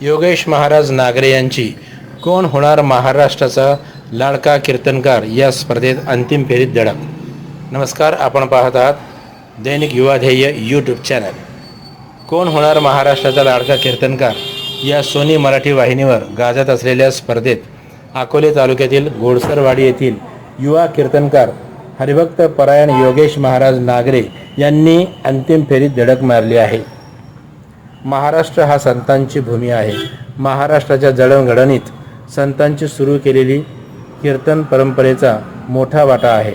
योगेश महाराज नागरे यांची. कोण होणार महाराष्ट्राचा लाडका कीर्तनकार? या स्पर्धेत अंतिम फेरीत धडक. नमस्कार आपण पाहत आहात दैनिक युवा ध्येय यूट्यूब चॅनल कोण होणार महाराष्ट्राचा लाडका कीर्तनकार? या सोनी मराठी वाहिनीवर गाजत असलेल्या स्पर्धेत अकोले तालुक्यातील घोडसरवाडी येथील युवा कीर्तनकार हरिभक्त परायण योगेश महाराज नागरे यांनी अंतिम फेरीत धडक मारली आहे. महाराष्ट्र हा संतांची भूमी आहे. महाराष्ट्राच्या जडणघडणीत संतांची सुरू केलेली कीर्तन परंपरेचा मोठा वाटा आहे.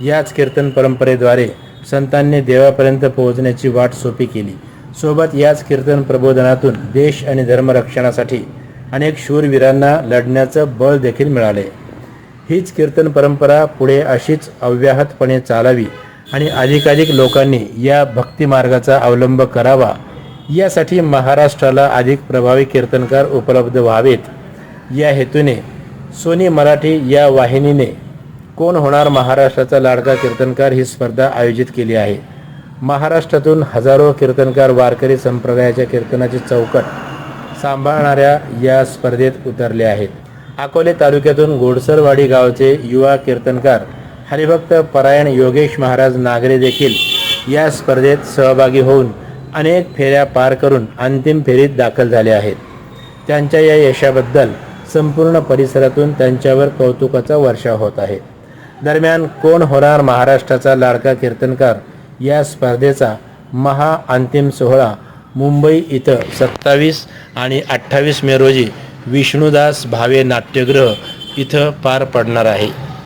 याच कीर्तन परंपरेद्वारे संतांनी देवापर्यंत पोहोचण्याची वाट सोपी केली. सोबत याच कीर्तन प्रबोधनातून देश आणि धर्मरक्षणासाठी अनेक शूरवीरांना लढण्याचं बळ देखील मिळाले. हीच कीर्तन परंपरा पुढे अशीच अव्याहतपणे चालावी आणि अधिकाधिक लोकांनी या भक्तिमार्गाचा अवलंब करावा यासाठी महाराष्ट्राला अधिक प्रभावी कीर्तनकार उपलब्ध व्हावेत. या हेतूने सोनी मराठी या वाहिनीने कोण होणार महाराष्ट्राचा लाडका कीर्तनकार ही स्पर्धा आयोजित केली आहे. महाराष्ट्रातून हजारो कीर्तनकार वारकरी संप्रदायाच्या कीर्तनाची चौकट सांभाळणाऱ्या या स्पर्धेत उतरले आहेत. अकोले तालुक्यातून गोडसरवाडी गावचे युवा कीर्तनकार हरिभक्त परायण योगेश महाराज नागरे देखील या स्पर्धेत सहभागी होऊन अनेक फेऱ्या पार करून अंतिम फेरीत दाखल झाले आहेत. त्यांच्या या यशाबद्दल संपूर्ण परिसरातून त्यांच्यावर कौतुकाचा वर्षा होत आहे. दरम्यान कोण होणार महाराष्ट्राचा लाडका कीर्तनकार या स्पर्धेचा महा अंतिम सोहळा मुंबई इथं सत्तावीस आणि अठ्ठावीस मे रोजी विष्णुदास भावे नाट्यगृह इथं पार पडणार आहे.